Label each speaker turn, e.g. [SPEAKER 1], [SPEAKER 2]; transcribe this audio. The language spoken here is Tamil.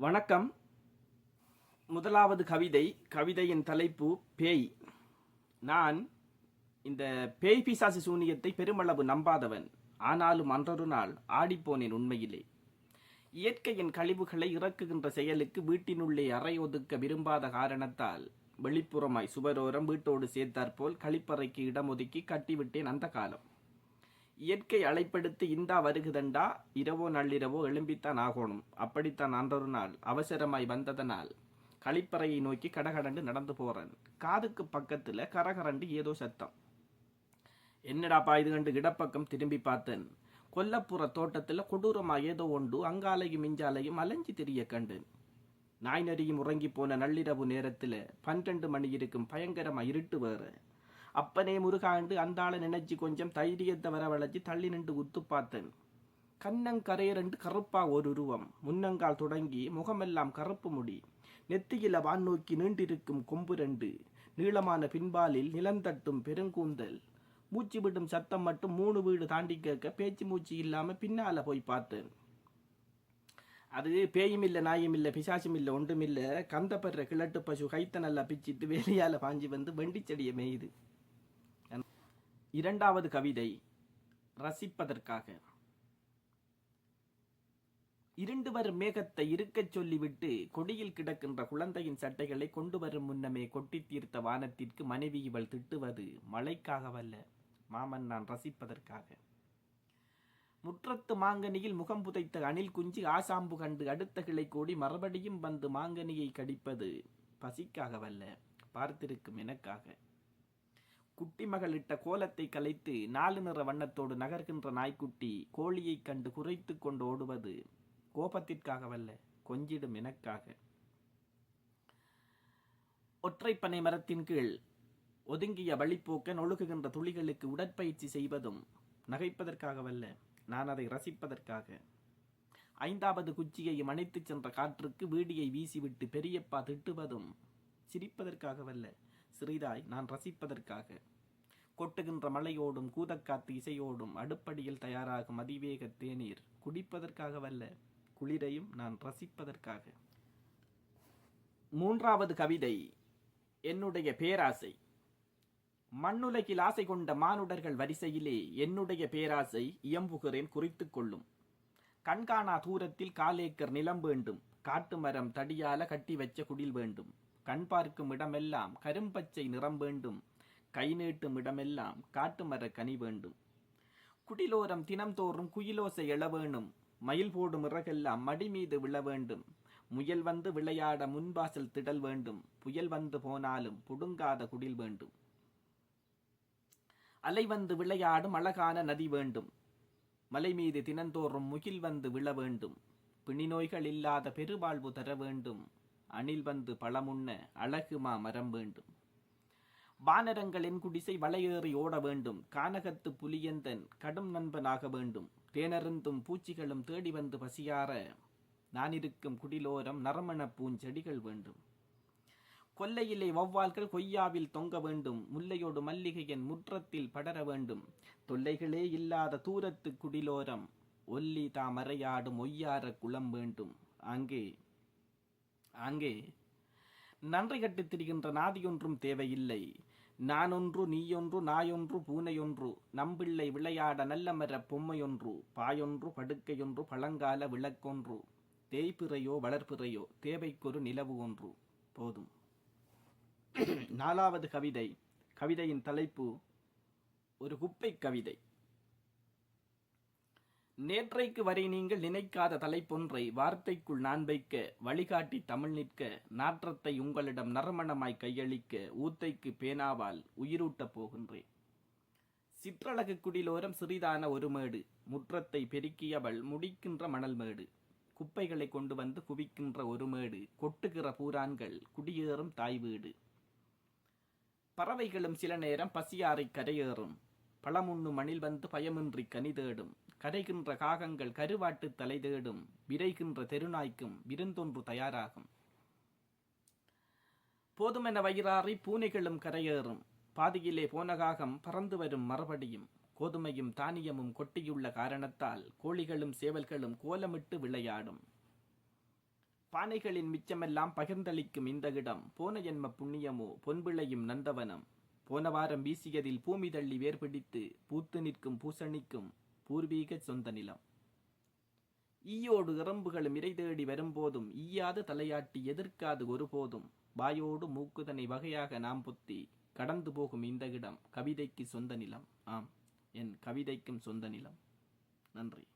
[SPEAKER 1] வணக்கம். முதலாவது கவிதை கவிதையின் தலைப்பு பேய். நான் இந்த பேய் பிசாசு சூனியத்தை பெருமளவு நம்பாதவன். ஆனாலும் அன்றொரு நாள் ஆடிப்போனேன் உண்மையிலே. இயற்கையின் கழிவுகளை இறக்குகின்ற செயலுக்கு வீட்டினுள்ளே அறை ஒதுக்க விரும்பாத காரணத்தால் வெளிப்புறமாய் சுவரோரம் வீட்டோடு சேர்த்தாற்போல் கழிப்பறைக்கு இடம் ஒதுக்கி கட்டிவிட்டேன் அந்த காலம். இயற்கை அழைப்படுத்தி இந்தா வருகுதண்டா? இரவோ நள்ளிரவோ எழும்பித்தான் ஆகணும். அப்படித்தான் அன்றொரு நாள் அவசரமாய் வந்ததனால் கழிப்பறையை நோக்கி கடகடண்டு நடந்து போறேன். காதுக்கு பக்கத்துல கரகரண்டு ஏதோ சத்தம். என்னடாப்பா இது கண்டு இடப்பக்கம் திரும்பி பார்த்தேன். கொல்லப்புற தோட்டத்துல கொடூரமா ஏதோ ஒன்று அங்காலையும் மிஞ்சாலையும் அலைஞ்சி தெரிய கண்டேன். நாய் நரியும் உறங்கி போன நள்ளிரவு நேரத்துல பன்னெண்டு மணி இருக்கும் பயங்கரமா இருட்டு வேற. அப்பனே முருகாண்டு அந்தாள நினைச்சு கொஞ்சம் தைரியத்தை வரவழைச்சு தள்ளி நின்று உத்து பார்த்தேன். கண்ணங்கரையரண்டு கருப்பா ஒரு உருவம் முன்னங்கால் தொடங்கி முகமெல்லாம் கருப்பு முடி. நெத்தியில வான் நோக்கி நீண்டிருக்கும் கொம்பு ரெண்டு. நீளமான பின்பாலில் நிலந்தட்டும் பெருங்கூந்தல். மூச்சு விடும் சத்தம் மட்டும் மூணு வீடு தாண்டி கேட்க பேச்சு மூச்சு இல்லாம பின்னால போய் பார்த்தேன். அது பேயும் இல்லை நாயும் இல்லை பிசாசும் இல்லை ஒன்றும் இல்லை கந்தப்படுற கிழட்டு பசு கைத்த நல்லா பிச்சிட்டு வேலையால பாஞ்சி வந்து வண்டி செடியை மேயுது. இரண்டாவது கவிதை ரசிப்பதற்காக. இருண்டு வரும் மேகத்தை இருக்கச் சொல்லிவிட்டு கொடியில் கிடக்கின்ற குழந்தையின் சட்டைகளை கொண்டு வரும் முன்னமே கொட்டி தீர்த்த வானத்திற்கு மனைவி இவள் திட்டுவது மழைக்காகவல்ல மாமன் நான் ரசிப்பதற்காக. முற்றத்து மாங்கனியில் முகம் புதைத்த அணில் குஞ்சு ஆசாம்பு கண்டு அடுத்த கிளை கூடி மறுபடியும் வந்து மாங்கனியை கடிப்பது பசிக்காகவல்ல. பார்த்திருக்கும் எனக்காக. குட்டி மகளிட்ட கோலத்தை கலைத்து நாலு நிற வண்ணத்தோடு நகர்கின்ற நாய்க்குட்டி கோழியைக் கண்டு குறைத்து கொண்டு ஓடுவது கோபத்திற்காகவல்ல கொஞ்சிடும் எனக்காக. ஒற்றைப்பனை மரத்தின் கீழ் ஒதுங்கிய வழிப்போக்கன் ஒழுகுகின்ற துளிகளுக்கு உடற்பயிற்சி செய்வதும் நகைப்பதற்காகவல்ல நான் அதை ரசிப்பதற்காக. ஐந்தாவது குச்சியையும் அணைத்துச் சென்ற காற்றுக்கு வீடியை வீசிவிட்டு பெரியப்பா திட்டுவதும் சிரிப்பதற்காகவல்ல சிறிதாய் நான் ரசிப்பதற்காக. கொட்டுகின்ற மலையோடும் கூதக்காத்து இசையோடும் அடுப்படியில் தயாராகும் அதிவேக தேநீர் குடிப்பதற்காக வல்ல குளிரையும் நான் ரசிப்பதற்காக. மூன்றாவது கவிதை என்னுடைய பேராசை. மண்ணுலகில் ஆசை கொண்ட மானுடர்கள் வரிசையிலே என்னுடைய பேராசை இயம்புகிறேன் குறித்து கொள்ளும். கண்காணா தூரத்தில் காலேக்கர் நிலம் வேண்டும் காட்டு மரம் தடியால கட்டி வச்ச குடில் வேண்டும். கண் பார்க்கும் இடமெல்லாம் கரும்பச்சை நிறம் வேண்டும் கை நீட்டும் இடமெல்லாம் காட்டு மர கனி வேண்டும். குடிலோரம் தினம்தோறும் குயிலோசை எழ வேணும். மயில் போடும் இறகெல்லாம் மடி மீது விழ வேண்டும். முயல் வந்து விளையாட முன்வாசல் திடல் வேண்டும். புயல் வந்து போனாலும் புடுங்காத குடில் வேண்டும். அலை வந்து விளையாடும் அழகான நதி வேண்டும். மலை மீது தினந்தோறும் முகில் வந்து விழ வேண்டும். பிணிநோய்கள் இல்லாத பெருவாழ்வு தர வேண்டும். அணில் வந்து பழமுண்ண அழகுமா மரம் வேண்டும். வானரங்களின் குடிசை வளையேறி ஓட வேண்டும். கானகத்து புலியந்தன் கடும் நண்பனாக வேண்டும். தேனருந்தும் பூச்சிகளும் தேடி வந்து பசியார நான் இருக்கும் குடிலோரம் நரமண பூஞ்செடிகள் வேண்டும். கொல்லையிலே வௌவால்கள் கொய்யாவில் தொங்க வேண்டும். முல்லையோடு மல்லிகையன் முற்றத்தில் படர வேண்டும். தொல்லைகளே இல்லாத தூரத்து குடிலோரம் ஒல்லி தாமரையாடும் ஒய்யார குளம் வேண்டும். அங்கே அங்கே நன்றி கட்டித் திரிகின்ற நாதியொன்றும் தேவையில்லை. நான் ஒன்று நீயொன்று நாயொன்று பூனையொன்று நம்பிள்ளை விளையாட நல்ல மர பொம்மையொன்று பாயொன்று படுக்கையொன்று பழங்கால விளக்கொன்று தேய்பிறையோ வளர்பிறையோ தேவைக்கொரு நிலவு ஒன்று. போதும். நாலாவது கவிதை. கவிதையின் தலைப்பு ஒரு குப்பை கவிதை. நேற்றைக்கு வரை நீங்கள் நினைக்காத தலைப்பொன்றை வார்த்தைக்குள் நான் வைக்க வழிகாட்டி தமிழ் நிற்க நாற்றத்தை உங்களிடம் நறுமணமாய் கையளிக்க ஊத்தைக்கு பேனாவால் உயிரூட்டப் போகின்றேன். சிற்றழகு குடிலோரம் சிறிதான ஒரு மேடு முற்றத்தை பெருக்கியவள் முடிக்கின்ற மணல் மேடு குப்பைகளை கொண்டு வந்து குவிக்கின்ற ஒரு மேடு கொட்டுகிற பூரான்கள் குடியேறும் தாய் வீடு. பறவைகளும் சில நேரம் பசியாறை கரையேறும் பழமுண்ணு மணில் வந்து பயமின்றி கனி தேடும் கரைகின்ற காகங்கள் கருவாட்டு தலை தேடும் விரைகின்ற தெருநாய்க்கும் விருந்தொன்று தயாராகும். போதுமென வயிறாறி பூனைகளும் கரையேறும். பாதியிலே போன காகம் பறந்து வரும் மறுபடியும் கோதுமையும் தானியமும் கொட்டியுள்ள காரணத்தால் கோழிகளும் சேவல்களும் கோலமிட்டு விளையாடும். பானைகளின் மிச்சமெல்லாம் பகிர்ந்தளிக்கும் இந்த இடம் போன ஜென்ம புண்ணியமோ பொன்பிளையும் நந்தவனம். போன வாரம் வீசியதில் பூமி தள்ளி வேர்பிடித்து பூத்து நிற்கும் பூசணிக்கும் பூர்வீக சொந்த நிலம். ஈயோடு இறம்புகளும் இறை தேடி வரும்போதும் ஈயாது தலையாட்டி எதிர்க்காது ஒருபோதும். வாயோடு மூக்குதனை வகையாக நாம் பொத்தி கடந்து போகும் இந்த இடம் கவிதைக்கு சொந்த நிலம். ஆம் என் கவிதைக்கும் சொந்த நிலம். நன்றி.